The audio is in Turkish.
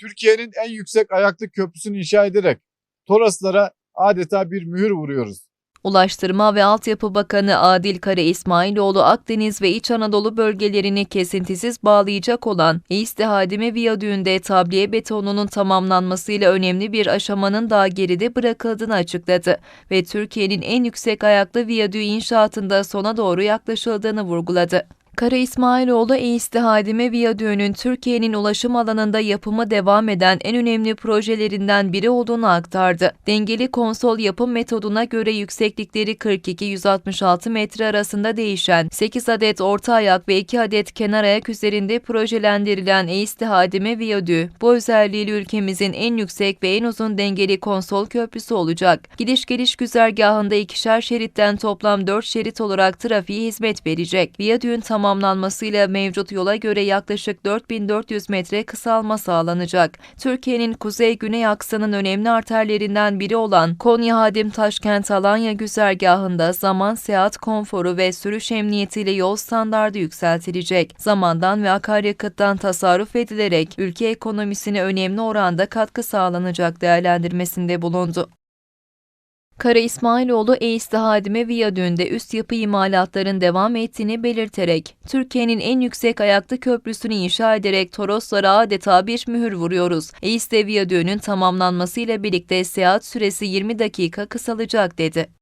Türkiye'nin en yüksek ayaklı köprüsünü inşa ederek Toroslara adeta bir mühür vuruyoruz. Ulaştırma ve Altyapı Bakanı Adil Kara İsmailoğlu Akdeniz ve İç Anadolu bölgelerini kesintisiz bağlayacak olan İSTİ Hadimi Viyadüğü'nde tabliye betonunun tamamlanmasıyla önemli bir aşamanın daha geride bırakıldığını açıkladı ve Türkiye'nin en yüksek ayaklı viyadüğü inşaatında sona doğru yaklaşıldığını vurguladı. Kara İsmailoğlu İSTİ Hadime Viyadüğü'nün Türkiye'nin ulaşım alanında yapımı devam eden en önemli projelerinden biri olduğunu aktardı. Dengeli konsol yapım metoduna göre yükseklikleri 42-166 metre arasında değişen 8 adet orta ayak ve 2 adet kenar ayak üzerinde projelendirilen İSTİ Hadime Viyadüğü, bu özelliğiyle ülkemizin en yüksek ve en uzun dengeli konsol köprüsü olacak. Gidiş geliş güzergahında ikişer şeritten toplam 4 şerit olarak trafiğe hizmet verecek. Viyadüğün tamamlanmasıyla mevcut yola göre yaklaşık 4400 metre kısalma sağlanacak. Türkiye'nin kuzey-güney aksanın önemli arterlerinden biri olan Konya-Hadim-Taşkent-Alanya güzergahında zaman seyahat konforu ve sürüş emniyetiyle yol standardı yükseltilecek. Zamandan ve akaryakıttan tasarruf edilerek ülke ekonomisine önemli oranda katkı sağlanacak değerlendirmesinde bulundu. Kara İsmailoğlu EİS'te Hadime Viyadüğü'nde üst yapı imalatların devam ettiğini belirterek, Türkiye'nin en yüksek ayaklı köprüsünü inşa ederek Toroslara adeta bir mühür vuruyoruz. EİS'te Viyadüğü'nün tamamlanmasıyla birlikte seyahat süresi 20 dakika kısalacak dedi.